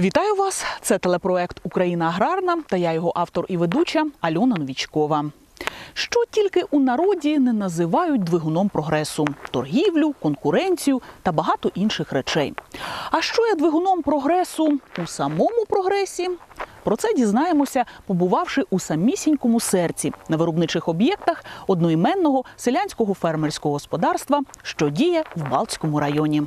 Вітаю вас! Це телепроект Україна аграрна та я його автор і ведуча Альона Новічкова. Що тільки у народі не називають двигуном прогресу: торгівлю, конкуренцію та багато інших речей. А що є двигуном прогресу у самому прогресі? Про це дізнаємося, побувавши у самісінькому серці на виробничих об'єктах одноіменного селянського фермерського господарства, що діє в Балтському районі.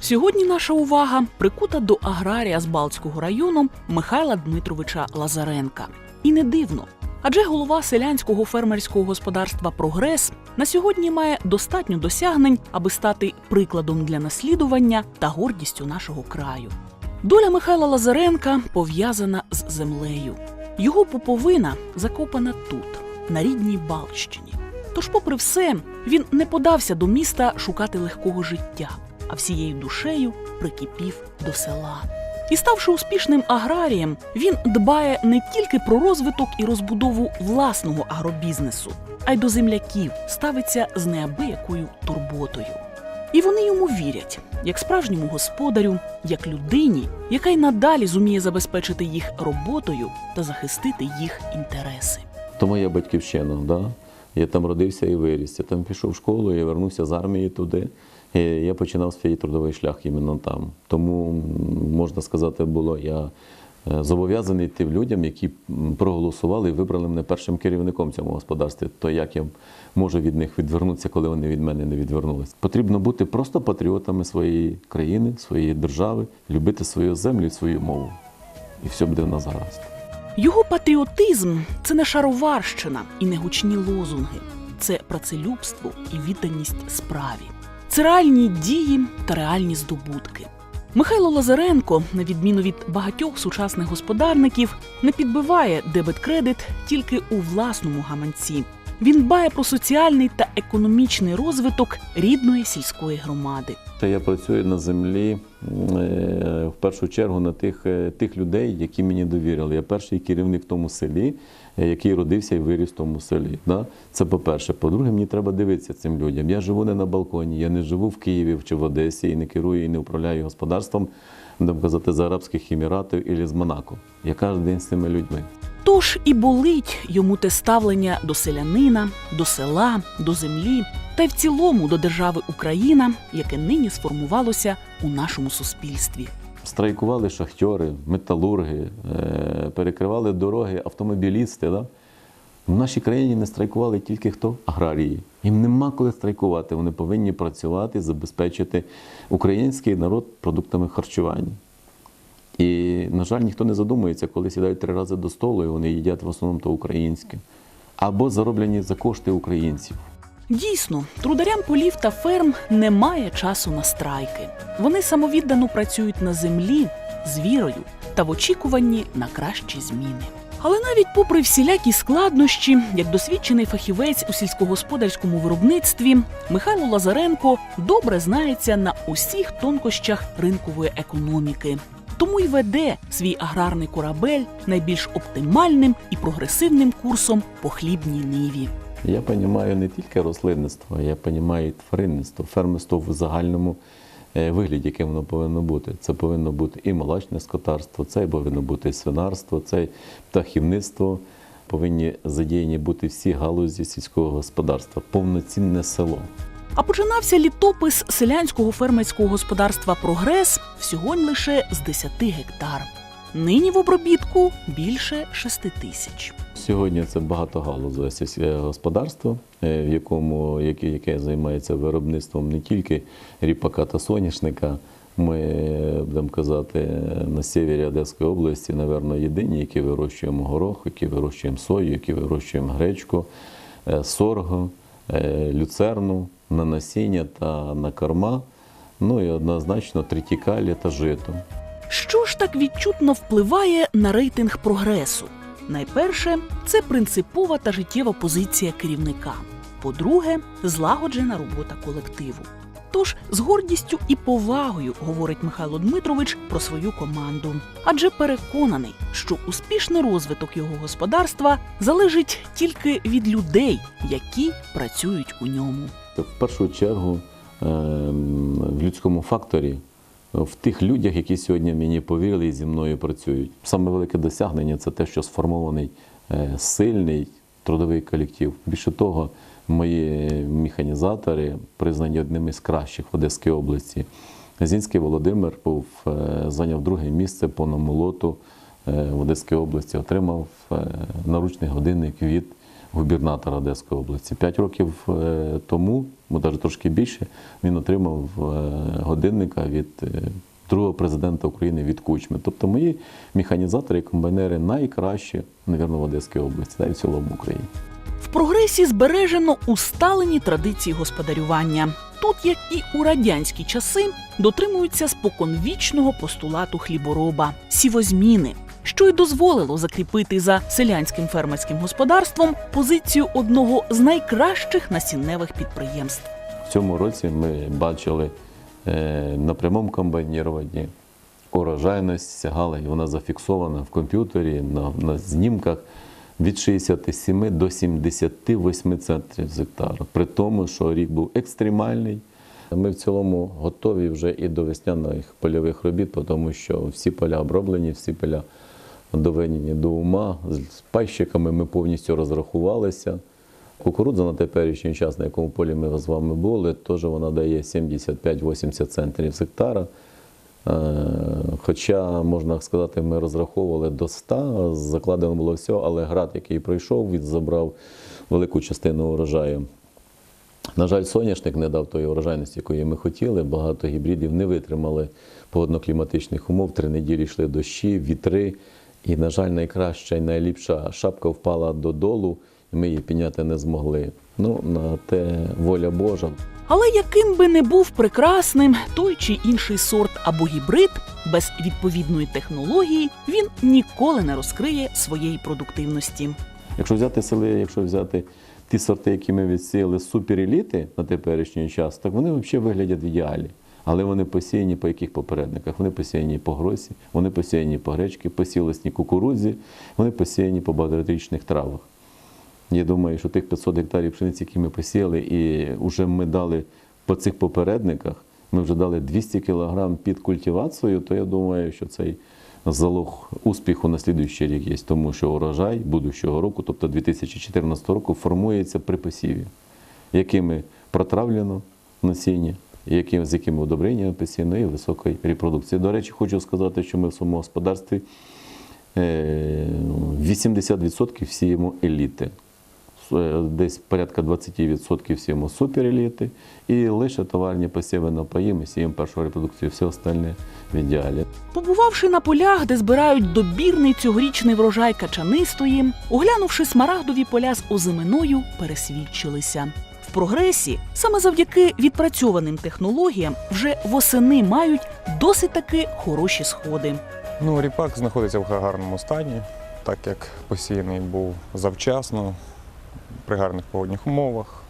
Сьогодні наша увага прикута до аграрія з Балтського району Михайла Дмитровича Лазаренка. І не дивно. Адже голова селянського фермерського господарства Прогрес на сьогодні має достатньо досягнень, аби стати прикладом для наслідування та гордістю нашого краю. Доля Михайла Лазаренка пов'язана з землею. Його пуповина закопана тут, на рідній Балщині. Тож, попри все, він не подався до міста шукати легкого життя, а всією душею прикипів до села. І ставши успішним аграрієм, він дбає не тільки про розвиток і розбудову власного агробізнесу, а й до земляків ставиться з неабиякою турботою. І вони йому вірять, як справжньому господарю, як людині, яка й надалі зуміє забезпечити їх роботою та захистити їх інтереси. То моя батьківщина, да? я там родився і виріс. Я там пішов в школу, я вернувся з армії туди. Я починав свій трудовий шлях іменно там. Тому, можна сказати, було я е, зобов'язаний тим людям, які проголосували і вибрали мене першим керівником цьому господарстві. То як я можу від них відвернутися, коли вони від мене не відвернулись? Потрібно бути просто патріотами своєї країни, своєї держави, любити свою землю свою мову. І все буде в нас гаразд. Його патріотизм це не шароварщина і не гучні лозунги, це працелюбство і відданість справі. Це реальні дії та реальні здобутки. Михайло Лазаренко, на відміну від багатьох сучасних господарників, не підбиває дебет-кредит тільки у власному гаманці. Він дбає про соціальний та економічний розвиток рідної сільської громади. Я працюю на землі е, в першу чергу на тих, е, тих людей, які мені довірили. Я перший керівник в тому селі, е, який родився і виріс в тому селі. Да? Це по-перше. По-друге, мені треба дивитися цим людям. Я живу не на балконі, я не живу в Києві чи в Одесі і не керую і не управляю господарством, будемо казати, з Арабських Еміратів і з Монако. Я кожен день з цими людьми. Тож і болить йому те ставлення до селянина, до села, до землі та й в цілому до держави Україна, яке нині сформувалося у нашому суспільстві. Страйкували шахтери, металурги, е, перекривали дороги, автомобілісти. Да? В нашій країні не страйкували тільки хто? Аграрії. Їм нема коли страйкувати. Вони повинні працювати, забезпечити український народ продуктами харчування. І, на жаль, ніхто не задумується, коли сідають три рази до столу, і вони їдять в основному то українське. Або зароблені за кошти українців. Дійсно, трударям полів та ферм немає часу на страйки. Вони самовіддано працюють на землі з вірою та в очікуванні на кращі зміни. Але навіть попри всілякі складнощі, як досвідчений фахівець у сільськогосподарському виробництві, Михайло Лазаренко добре знається на усіх тонкощах ринкової економіки. Тому й веде свій аграрний корабель найбільш оптимальним і прогресивним курсом по хлібній ниві. Я розумію не тільки рослинництво, я розумію тваринництво, фермерство в загальному е, вигляді, яким воно повинно бути. Це повинно бути і молочне скотарство, це повинно бути і свинарство, це і птахівництво. Повинні задіяні бути всі галузі сільського господарства, повноцінне село. А починався літопис селянського фермерського господарства Прогрес всього лише з 10 гектар. Нині в обробітку більше 6 тисяч. Сьогодні це багатогалузове сільське господарство, е, в якому яке, яке займається виробництвом не тільки ріпака та соняшника. Ми е, будемо казати на севері Одеської області, напевно, єдині, які вирощуємо горох, які вирощуємо сою, які вирощуємо гречку, е, сорго, люцерну на насіння та на корма. Ну і однозначно тритікалі та жито. Що ж так відчутно впливає на рейтинг прогресу? Найперше, це принципова та життєва позиція керівника. По-друге, злагоджена робота колективу. Тож з гордістю і повагою говорить Михайло Дмитрович про свою команду, адже переконаний, що успішний розвиток його господарства залежить тільки від людей, які працюють у ньому. В першу чергу ем, в людському факторі в тих людях, які сьогодні мені повірили і зі мною працюють. Саме велике досягнення це те, що сформований е, сильний трудовий колектив. Більше того, мої механізатори признані одними з кращих в Одеській області. Зінський Володимир був, е, зайняв друге місце по намолоту е, в Одеській області, отримав е, наручний годинник від губернатора Одеської області. П'ять років тому, бо навіть трошки більше, він отримав годинника від другого президента України від Кучми. Тобто мої механізатори і комбайнери найкращі, мабуть, в Одеській області, та й в цілому Україні. Прогресі збережено усталені традиції господарювання. Тут, як і у радянські часи, дотримуються споконвічного постулату хлібороба сівозміни, що й дозволило закріпити за селянським фермерським господарством позицію одного з найкращих насінневих підприємств. В цьому році ми бачили е, на прямому комбайніруванні урожайність сягала, і вона зафіксована в комп'ютері на, на знімках від 67 до 78 центрів з гектара. При тому, що рік був екстремальний. Ми в цілому готові вже і до весняних польових робіт, тому що всі поля оброблені, всі поля доведені до ума. З пайщиками ми повністю розрахувалися. Кукурудза на теперішній час, на якому полі ми з вами були, теж вона дає 75-80 центнерів з гектара. Е, Хоча, можна сказати, ми розраховували до 100, закладено було все, але град, який пройшов, він забрав велику частину урожаю. На жаль, соняшник не дав тої урожайності, якої ми хотіли. Багато гібридів не витримали погодно-кліматичних умов. Три неділі йшли дощі, вітри. І, на жаль, найкраща і найліпша шапка впала додолу, і ми її підняти не змогли. Ну, на те воля Божа. Але яким би не був прекрасним той чи інший сорт або гібрид, без відповідної технології він ніколи не розкриє своєї продуктивності. Якщо взяти сели, якщо взяти ті сорти, які ми відсіяли супереліти на теперішній час, так вони взагалі виглядять в ідеалі. Але вони посіяні по яких попередниках? Вони посіяні по гросі, вони посіяні по гречки, по сілосній кукурудзі, вони посіяні по багаторічних травах. Я думаю, що тих 500 гектарів пшениці, які ми посіяли, і вже ми дали по цих попередниках, ми вже дали 200 кг під культивацію, то я думаю, що цей залог успіху на слідуючий рік є, тому що урожай будущого року, тобто 2014 року, формується при посіві, якими протравлено насіння, яким, з якими удобреннями посіяно і високої репродукції. До речі, хочу сказати, що ми в своєму господарстві е, 80% сіємо еліти. Е, Десь порядка 20% сіємо супереліти, і лише товарні посіви на паї ми сіємо першу репродукцію, все остальне в ідеалі. Побувавши на полях, де збирають добірний цьогорічний врожай качанистої, оглянувши смарагдові поля з озиминою, пересвідчилися. В прогресі саме завдяки відпрацьованим технологіям вже восени мають досить таки хороші сходи. Ну, ріпак знаходиться в гарному стані, так як посіяний був завчасно, при гарних погодних умовах.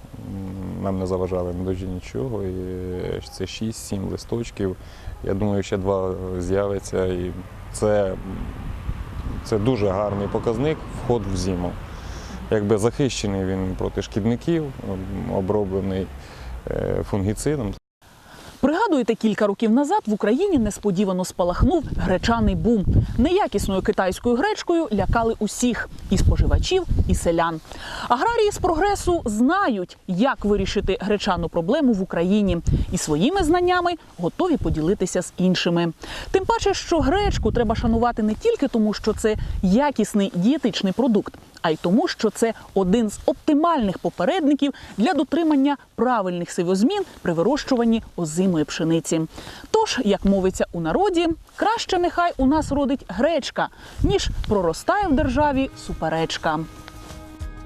Нам не заважали на дощі нічого. І це 6-7 листочків. Я думаю, ще два з'явиться. І це, це дуже гарний показник вход в зиму. Якби захищений він проти шкідників, оброблений е, фунгіцидом. Пригадуєте, кілька років назад в Україні несподівано спалахнув гречаний бум. Неякісною китайською гречкою лякали усіх і споживачів, і селян. Аграрії з прогресу знають, як вирішити гречану проблему в Україні, і своїми знаннями готові поділитися з іншими. Тим паче, що гречку треба шанувати не тільки тому, що це якісний дієтичний продукт, а й тому, що це один з оптимальних попередників для дотримання правильних сивозмін при вирощуванні озимої пшениці. Тож, як мовиться у народі, краще нехай у нас родить гречка, ніж проростає в державі суперечка.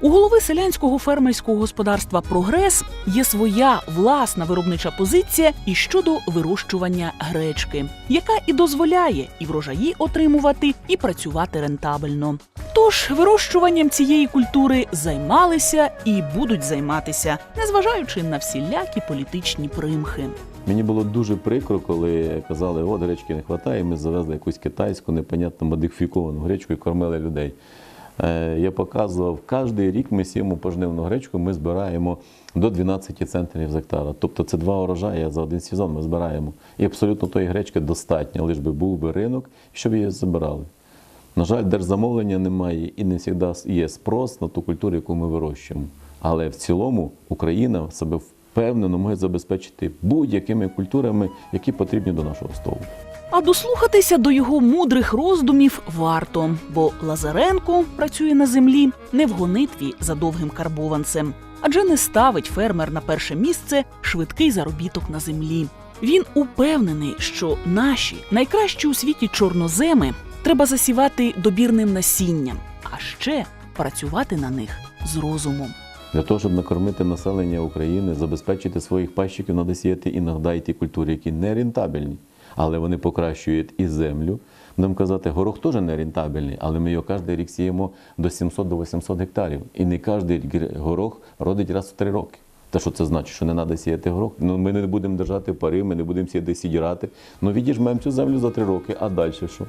У голови селянського фермерського господарства Прогрес є своя власна виробнича позиція і щодо вирощування гречки, яка і дозволяє і врожаї отримувати, і працювати рентабельно. Тож вирощуванням цієї культури займалися і будуть займатися, незважаючи на всілякі політичні примхи. Мені було дуже прикро, коли казали, от гречки не вистачає, ми завезли якусь китайську, непонятно модифіковану гречку і кормили людей. Е, Я показував, кожен рік ми сіємо пожнивну гречку, ми збираємо до 12 центнерів з гектара. Тобто це два урожаї за один сезон ми збираємо. І абсолютно тої гречки достатньо, лише би був би ринок, щоб її забирали. На жаль, держзамовлення немає і не завжди є спрос на ту культуру, яку ми вирощуємо. Але в цілому Україна себе впевнено може забезпечити будь-якими культурами, які потрібні до нашого столу. А дослухатися до його мудрих роздумів варто, бо Лазаренко працює на землі не в гонитві за довгим карбованцем, адже не ставить фермер на перше місце швидкий заробіток на землі. Він упевнений, що наші найкращі у світі чорноземи треба засівати добірним насінням, а ще працювати на них з розумом. Для того, щоб накормити населення України, забезпечити своїх пащиків, треба сіяти іноді і ті культури, які не рентабельні, але вони покращують і землю. Будемо казати, горох теж не рентабельний, але ми його кожен рік сіємо до 700 до 800 гектарів. І не кожен горох родить раз в три роки. Та що це значить, що не треба сіяти горох? Ну ми не будемо держати пари, ми не будемо сіяти сідірати. Ну відіжмемо цю землю за три роки, а далі що?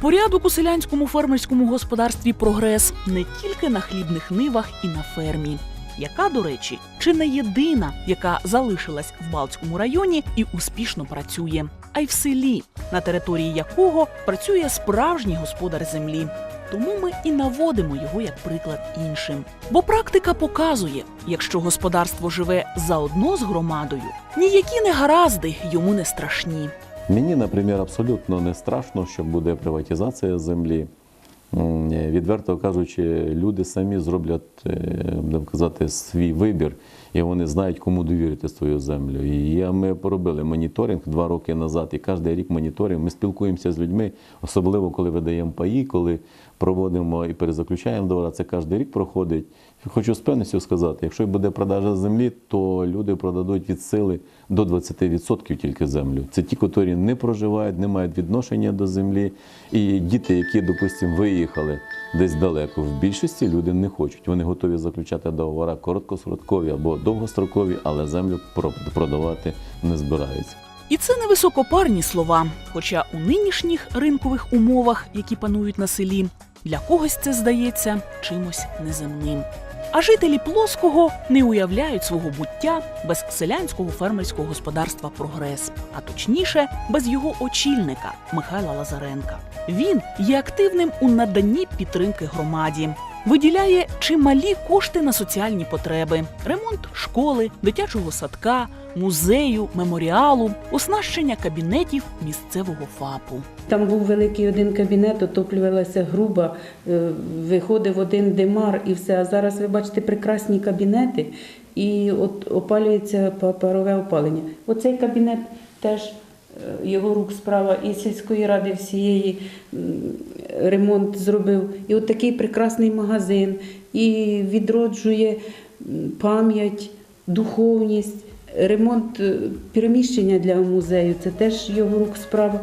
Порядок у селянському фермерському господарстві прогрес не тільки на хлібних нивах і на фермі, яка, до речі, чи не єдина, яка залишилась в Балтському районі і успішно працює, а й в селі, на території якого працює справжній господар землі. Тому ми і наводимо його як приклад іншим. Бо практика показує, якщо господарство живе заодно з громадою, ніякі негаразди йому не страшні. Мені, наприклад, абсолютно не страшно, що буде приватизація землі. Е, Відверто кажучи, люди самі зроблять, е, будемо казати, свій вибір, і вони знають, кому довірити свою землю. І ми поробили моніторинг два роки назад, і кожен рік моніторинг. Ми спілкуємося з людьми, особливо коли видаємо паї, коли проводимо і перезаключаємо договори. Це кожен рік проходить. Хочу з певністю сказати, якщо буде продажа землі, то люди продадуть від сили до 20% тільки землю. Це ті, які не проживають, не мають відношення до землі. І діти, які, допустимо, виїхали десь далеко, в більшості люди не хочуть. Вони готові заключати договори короткострокові або довгострокові, але землю про- продавати не збираються. І це не високопарні слова. Хоча у нинішніх ринкових умовах, які панують на селі, для когось це здається чимось неземним. А жителі плоского не уявляють свого буття без селянського фермерського господарства Прогрес, а точніше, без його очільника Михайла Лазаренка. Він є активним у наданні підтримки громаді. Виділяє чималі кошти на соціальні потреби: ремонт школи, дитячого садка, музею, меморіалу, оснащення кабінетів місцевого ФАПу. Там був великий один кабінет, отоплювалася груба, е, виходив один димар і все. А зараз ви бачите прекрасні кабінети і от опалюється па- парове опалення. Оцей кабінет теж його рук справа і сільської ради всієї ремонт зробив. І от такий прекрасний магазин, і відроджує пам'ять, духовність. Ремонт е, переміщення для музею це теж його рук справа.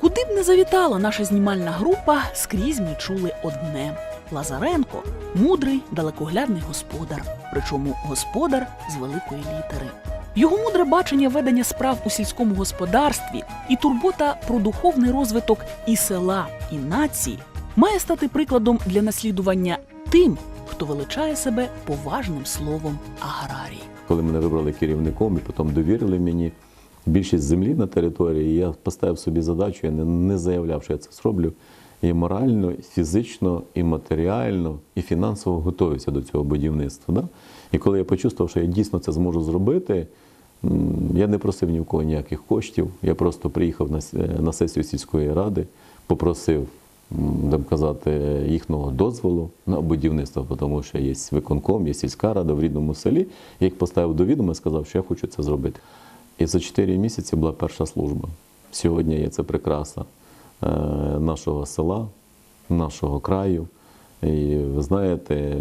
Куди б не завітала наша знімальна група, скрізь ми чули одне: Лазаренко мудрий, далекоглядний господар, причому господар з великої літери. Його мудре бачення ведення справ у сільському господарстві і турбота про духовний розвиток і села, і нації має стати прикладом для наслідування тим, хто величає себе поважним словом аграрій. Коли мене вибрали керівником і потім довірили мені більшість землі на території, я поставив собі задачу, я не, заявляв, що я це зроблю. І морально, і фізично, і матеріально, і фінансово готуюся до цього будівництва. Да? І коли я почувствував, що я дійсно це зможу зробити, я не просив ні в кого ніяких коштів. Я просто приїхав на, на сесію сільської ради, попросив м, будемо казати, їхнього дозволу на будівництво, тому що є виконком, є сільська рада в рідному селі. Я їх поставив до відома і сказав, що я хочу це зробити. І за 4 місяці була перша служба. Сьогодні є це прикраса е, нашого села, нашого краю. І ви знаєте,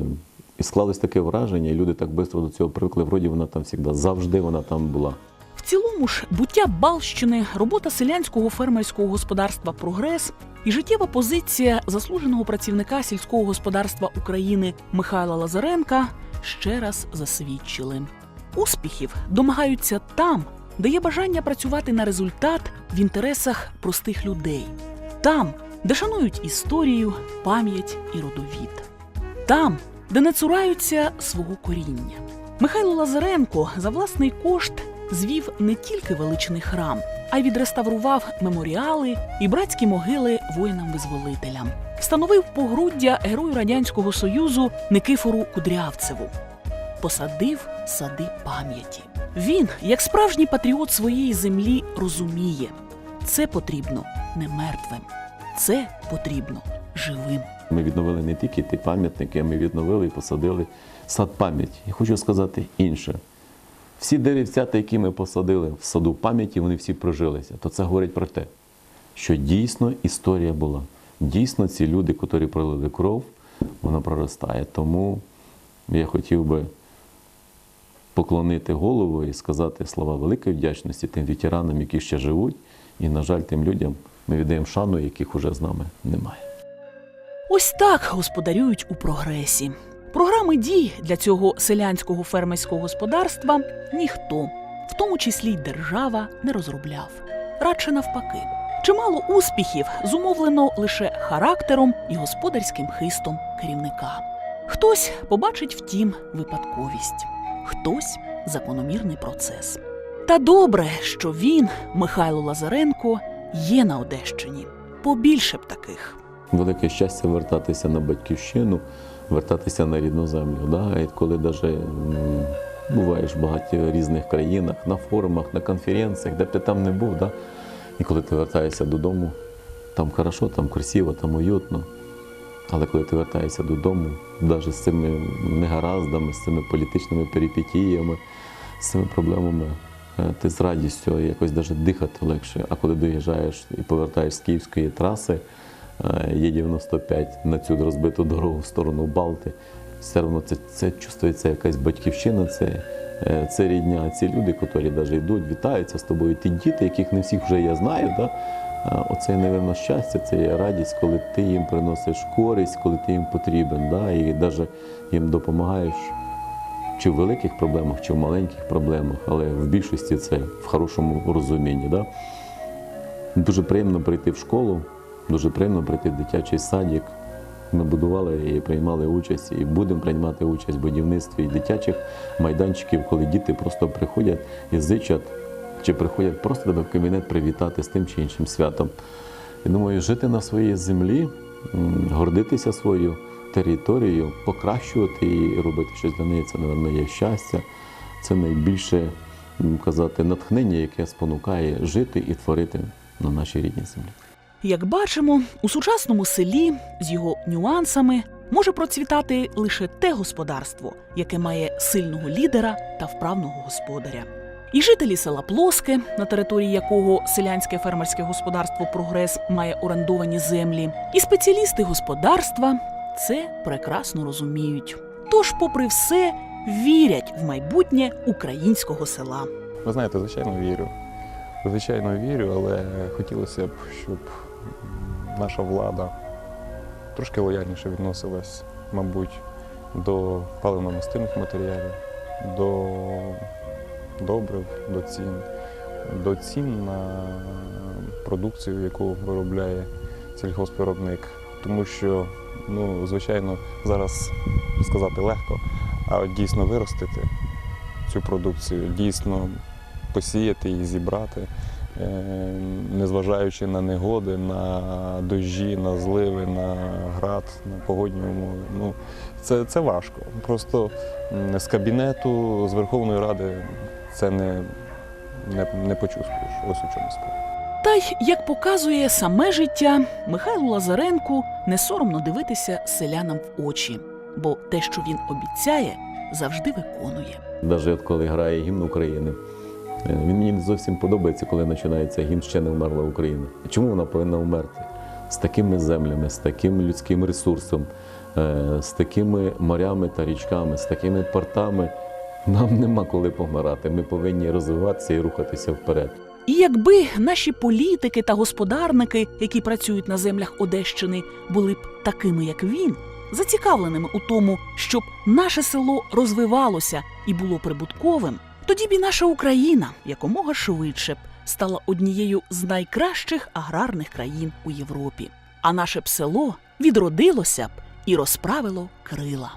і склалось таке враження, і люди так швидко до цього привикли. Вроді вона там завжди, завжди вона там була. В цілому ж буття Балщини, робота селянського фермерського господарства Прогрес і життєва позиція заслуженого працівника сільського господарства України Михайла Лазаренка ще раз засвідчили. Успіхів домагаються там, де є бажання працювати на результат в інтересах простих людей, там, де шанують історію, пам'ять і родовід. там, де не цураються свого коріння. Михайло Лазаренко за власний кошт звів не тільки величний храм, а й відреставрував меморіали і братські могили воїнам-визволителям. Встановив погруддя герою радянського союзу Никифору Кудрявцеву. Посадив сади пам'яті. Він, як справжній патріот своєї землі, розуміє, це потрібно не мертвим, це потрібно живим. Ми відновили не тільки ті пам'ятники, ми відновили і посадили сад пам'яті. І хочу сказати інше. Всі деревцята, які ми посадили в саду пам'яті, вони всі прожилися. То це говорить про те, що дійсно історія була. Дійсно, ці люди, котрі пролили кров, вона проростає. Тому я хотів би поклонити голову і сказати слова великої вдячності тим ветеранам, які ще живуть. І, на жаль, тим людям ми віддаємо шану, яких уже з нами немає. Ось так господарюють у прогресі. Програми дій для цього селянського фермерського господарства ніхто, в тому числі й держава, не розробляв. Радше навпаки. Чимало успіхів зумовлено лише характером і господарським хистом керівника. Хтось побачить втім випадковість, хтось закономірний процес. Та добре, що він, Михайло Лазаренко, є на Одещині. Побільше б таких. Велике щастя вертатися на батьківщину, вертатися на рідну землю. Да? І коли м, буваєш в багатьох різних країнах, на форумах, на конференціях, де б ти там не був, да? і коли ти вертаєшся додому, там хорошо, там красиво, там уютно. Але коли ти вертаєшся додому, навіть з цими негараздами, з цими політичними перипетіями, з цими проблемами, е, ти з радістю якось навіть дихати легше. А коли доїжджаєш і повертаєш з київської траси, є 95 на цю розбиту дорогу в сторону Балти, все одно це, це чувствується якась батьківщина, це, е, це рідня. Ці люди, які навіть йдуть, вітаються з тобою. Ті діти, яких не всіх вже я знаю, да? Оце, напевно, щастя, це є радість, коли ти їм приносиш користь, коли ти їм потрібен, да? і навіть їм допомагаєш чи в великих проблемах, чи в маленьких проблемах, але в більшості це в хорошому розумінні. Да? Дуже приємно прийти в школу, дуже приємно прийти в дитячий садик. Ми будували і приймали участь, і будемо приймати участь в будівництві дитячих майданчиків, коли діти просто приходять і зичать, чи приходять просто тебе в кабінет привітати з тим чи іншим святом. Я думаю, жити на своїй землі, гордитися своєю територією, покращувати її робити щось для неї, це, напевно, є щастя. Це найбільше казати натхнення, яке спонукає жити і творити на нашій рідній землі. Як бачимо, у сучасному селі з його нюансами може процвітати лише те господарство, яке має сильного лідера та вправного господаря. І жителі села Плоске, на території якого селянське фермерське господарство Прогрес має орендовані землі, і спеціалісти господарства це прекрасно розуміють. Тож, попри все, вірять в майбутнє українського села. Ви знаєте, звичайно, вірю. Звичайно, вірю, але хотілося б, щоб наша влада трошки лояльніше відносилась, мабуть, до паливно-мастильних матеріалів, до добрив, до цін, до цін на продукцію, яку виробляє сільгоспвиробник. Тому що, ну, звичайно, зараз сказати легко, а от дійсно виростити цю продукцію, дійсно посіяти і зібрати, незважаючи на негоди, на дощі, на зливи, на град, на погодні умови. Ну, це, це важко. Просто з кабінету, з Верховної Ради це не, не, не почувствуєш. Ось у чому справа. Та й як показує саме життя, Михайлу Лазаренку не соромно дивитися селянам в очі, бо те, що він обіцяє, завжди виконує. Навіть коли грає гімн України, він мені не зовсім подобається, коли починається гімн ще не вмерла Україна. Чому вона повинна вмерти? З такими землями, з таким людським ресурсом, е, з такими морями та річками, з такими портами. Нам нема коли помирати. Ми повинні розвиватися і рухатися вперед. І якби наші політики та господарники, які працюють на землях Одещини, були б такими, як він, зацікавленими у тому, щоб наше село розвивалося і було прибутковим, тоді б і наша Україна якомога швидше б стала однією з найкращих аграрних країн у Європі. А наше б село відродилося б і розправило крила.